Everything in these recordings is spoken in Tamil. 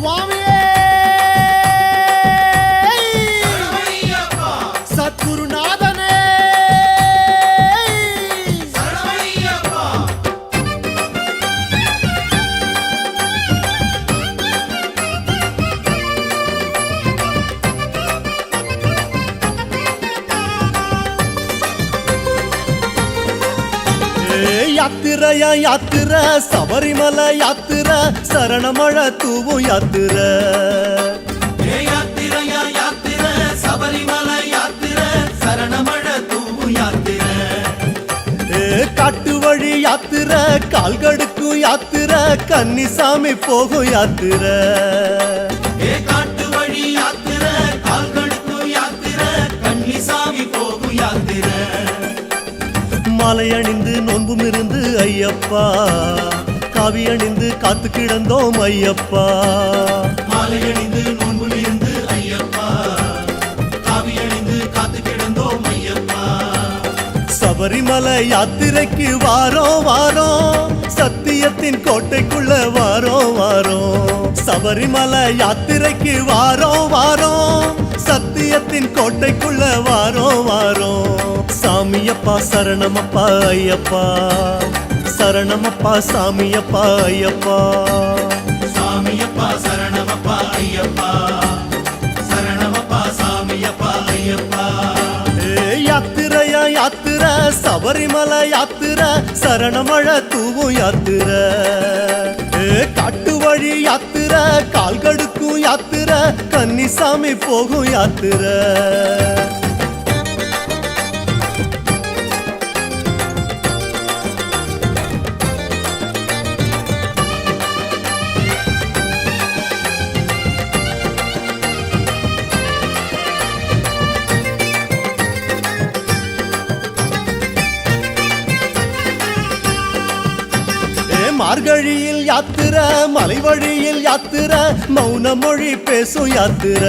சுவாமியே யாத்திரையா யாத்திர சபரிமலை யாத்திர சரணமழ தூவும் யாத்திர. ஏ யாத்திரையா யாத்திர சபரிமலை யாத்திர சரணமழ தூவு யாத்திர. ஏ காட்டு வழி யாத்திர கால்கடுக்கும் யாத்திர கன்னிசாமி போகும் யாத்திர. ஏ காட்டு வழி யாத்திர கால்கடுக்கு யாத்திர கன்னிசாமி போகும் யாத்திர. மாலை அணிந்து நோன்பும் இருந்து ஐயப்பா. காவி அணிந்து காத்து கிடந்தோம் ஐயப்பா. நோன்புல இருந்து ஐயப்பா. காவி அணிந்து காத்து கிடந்தோம் ஐயப்பா. சபரிமலை யாத்திரைக்கு வாரோம் வாரோம். சத்தியத்தின் கோட்டைக்குள்ள வாரோம் வாரோம். சபரிமலை யாத்திரைக்கு வாரோம் வாரோம். சத்தியத்தின் கோட்டைக்குள்ள வாரோம் வாரோம். சாமியப்பா சரணமப்பா ஐயப்பா. சரணமப்பா சாமியப்பா ஐயப்பா. சாமியப்பா சரணமப்பா ஐயப்பா. சரணமப்பா சாமியப்பா ஐயப்பா. ஏ யாத்திரையா யாத்திர சபரிமலை யாத்திர சரணமழ தூவும் யாத்திர. ஏ காட்டு வழி யாத்திர கால்கடுக்கும் யாத்திர கன்னிசாமி போகும் யாத்திர. மார்கழியில் யாத்திர மலை வழியில் யாத்திர மௌன மொழி பேசும் யாத்திர.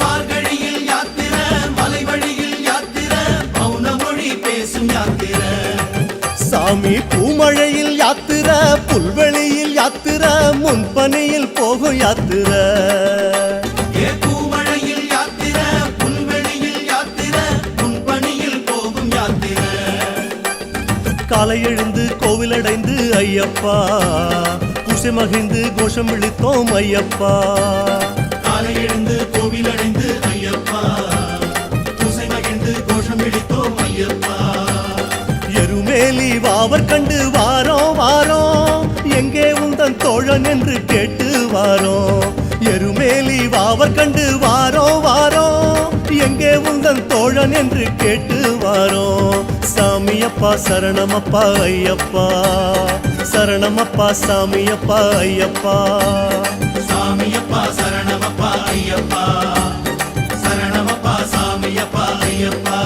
மார்கழியில் யாத்திர மலை வழியில் யாத்திர மௌன மொழி பேசும் யாத்திர. சாமி பூமழையில் யாத்திர புல்வெளியில் யாத்திர முன்பனியில் போகும் யாத்திர. காலை எழுந்து கோவிலடைந்து ஐயப்பா. பூசை மகிழ்ந்து கோஷம் விழித்தோம் ஐயப்பா. காலை எழுந்து கோவில் அடைந்து ஐயப்பா. பூசை மகிழ்ந்து கோஷம் இடித்தோம் ஐயப்பா. எருமேலி வாவர் கண்டு வாரோம் வாரோம். எங்கே உந்தன் தோழன் என்று கேட்டு வாரோம். எருமேலி வாவர் கண்டு வாரோம் வாரோம். எங்கே உந்தன் தோழன் என்று கேட்டு வாரோம். சாமியப்பா சரணமப்பா ஐயப்பா. சரணமப்பா சாமியப்பா ஐயப்பா. சாமியப்பா சரணமப்பா ஐயப்பா. சரணமப்பா சாமியப்பா ஐயப்பா.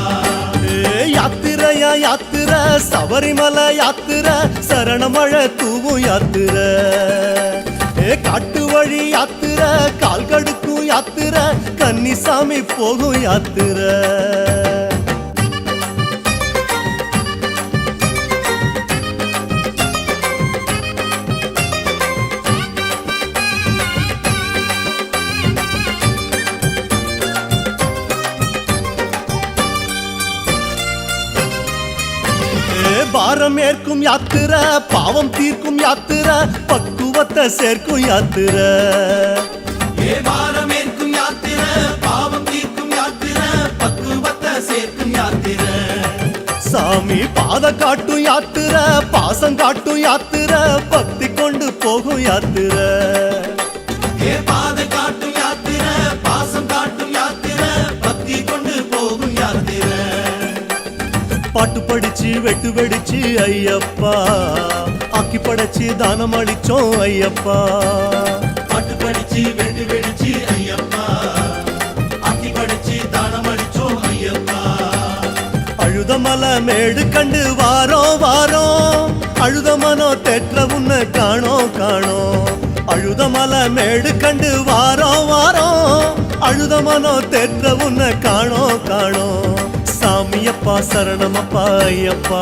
யாத்திரையா யாத்திர சபரிமலை யாத்திர. சரணமழ தூவும் யாத்திர. ஏ காட்டு வழி யாத்திர. கால்கடுக்கும் யாத்திர. கன்னிசாமி போகும் யாத்திர. பாரம் ஏற்கும் யாத்திர பாவம் தீர்க்கும் யாத்திர பக்குவத்தை சேர்க்கும் யாத்திர. ஏ வாரமேற்கும் யாத்திர பாவம் தீர்க்கும் யாத்திர பக்குவத்தை சேர்க்கும் யாத்திர. சாமி பாத காட்டும் யாத்திர பாசம் காட்டும் யாத்திர பக்தி கொண்டு போகும் யாத்திர. படைச்சி ஐயப்பா. ஆக்கி படைச்சி தானம் அளிச்சோம் ஐயப்பா. பாட்டு படிச்சு வெட்டு வெடிச்சு ஐயப்பா. ஆக்கி படைச்சி தானம் அடிச்சோம் ஐயப்பா. அழுத அழுதமல மேடு கண்டு வாரோ வாரோ அழுத மனோ தெற்ற உன்னை காணோ அழுத அழுதமல மேடு கண்டு வாரோ வாரோ அழுத மனோ தெற்ற உன்னை காணோ ஐயப்பா சரணமப்பா ஐயப்பா.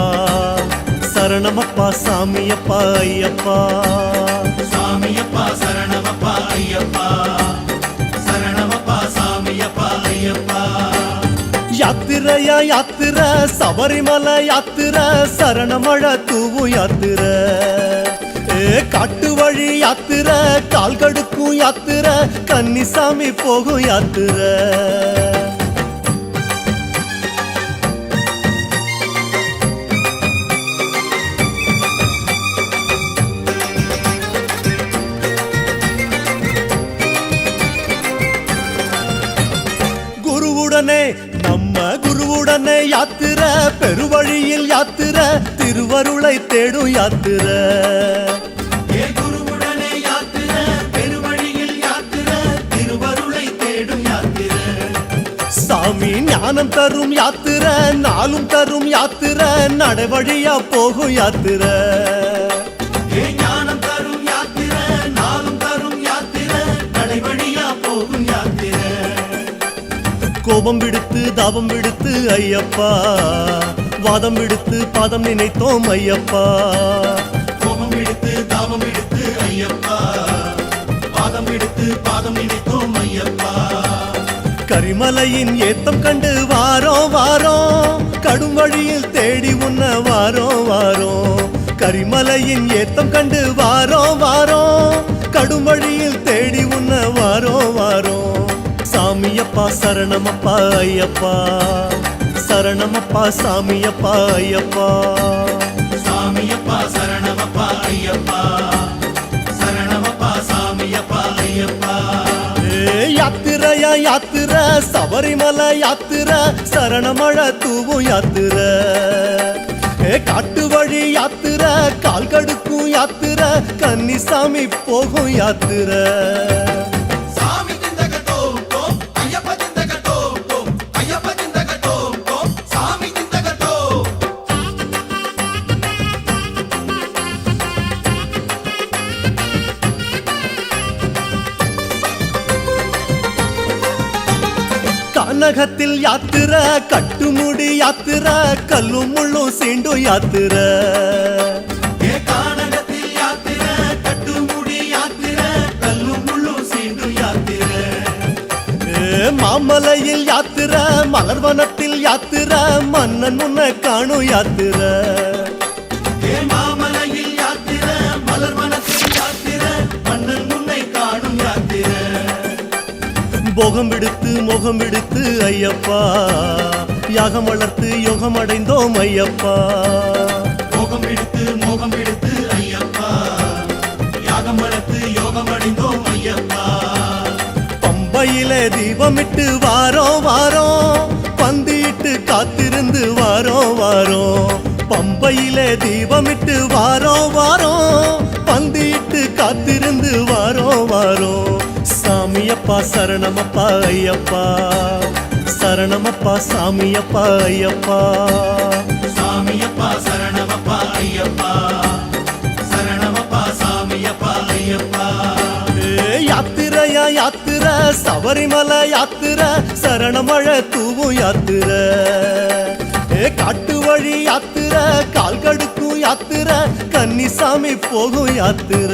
சரணமப்பா சாமியப்பா ஐயப்பா. சாமியப்பா சரணமப்பா ஐயப்பா. சரணமப்பா சாமியப்பா ஐயப்பா. யாத்திரையா யாத்திர சபரிமலை யாத்திர சரணமழ தூவு யாத்திர. காட்டு வழி யாத்திர கால்கடுக்கும் யாத்திர கன்னிசாமி போகும் யாத்திரை. குருவுடனே யாத்திர பெருவழியில் யாத்திர திருவருளை தேடும் யாத்திர சாமி ஞானம் தரும் யாத்திர நாளும் தரும் யாத்திர நடைவழியா போகும் யாத்திர கோபம் விடுத்து தாபம் விடுத்து ஐயப்பா. வாதம் விடுத்து பாதம் நினைத்தோம் ஐயப்பா. கோபம் எடுத்து தாபம் எடுத்து ஐயப்பா. பாதம் எடுத்து பாதம் நினைத்தோம் ஐயப்பா. கரிமலையின் ஏத்தம் கண்டு வாரோம் வாரோம். கடும் வழியில் தேடி உன்ன வாரோம் வாரோம். கரிமலையின் ஏத்தம் கண்டு வாரோம் வாரோம். கடும் வழியில் தேடி உன்ன வாரோம் சாமியப்பா சரணமப்பா ஐயப்பா. சரணமப்பா சாமியப்பா ஐயப்பா. சாமியப்பா சரணமப்பா ஐயப்பா. சரணமப்பா சாமியப்பா ஐயப்பா. ஏ யாத்திரையா யாத்திர சபரிமலை யாத்திர சரணமழ தூவும் யாத்திர. ஏ காட்டு வழி யாத்திர கால் கடுக்கும் யாத்திர கன்னிசாமி போகும் யாத்திர. கனகத்தில் யாத்திர கட்டுமுடி யாத்திர கல்லும் முள்ளும் சீண்டும் யாத்திர. மாமலையில் யாத்திர மலர்வனத்தில் யாத்திர மன்னன் முன்ன காணும் யாத்திர. போகம் விடுத்து முகம் விடுத்து ஐயப்பா. யாகம் வளர்த்து யோகம் அடைந்தோம் ஐயப்பா. மோகம் எடுத்து மோகம் எடுத்து ஐயப்பா. யாகம் வளர்த்து யோகம் அடைந்தோம் ஐயப்பா. பம்பையிலே தீபமிட்டு வாரோம் வாரோம். பந்தியிட்டு காத்திருந்து வாரோம் வாரோம். பம்பையிலே தீபமிட்டு வாரோம் வாரோம். பந்தியிட்டு காத்திருந்து சாமியப்பா சரணமப்பா ஐயப்பா. சரணமப்பா சாமியப்பா ஐயப்பா. சாமியப்பா சரணமப்பா ஐயப்பா. சரணமப்பா சாமியப்பா ஐயப்பா. ஏ யாத்திரையா யாத்திர. சபரிமலை யாத்திர. சரணமழ தூவும் யாத்திர. ஏ காட்டு வழி யாத்திர. கால் கடுக்கும் யாத்திர. கன்னிசாமி போகும் யாத்திர.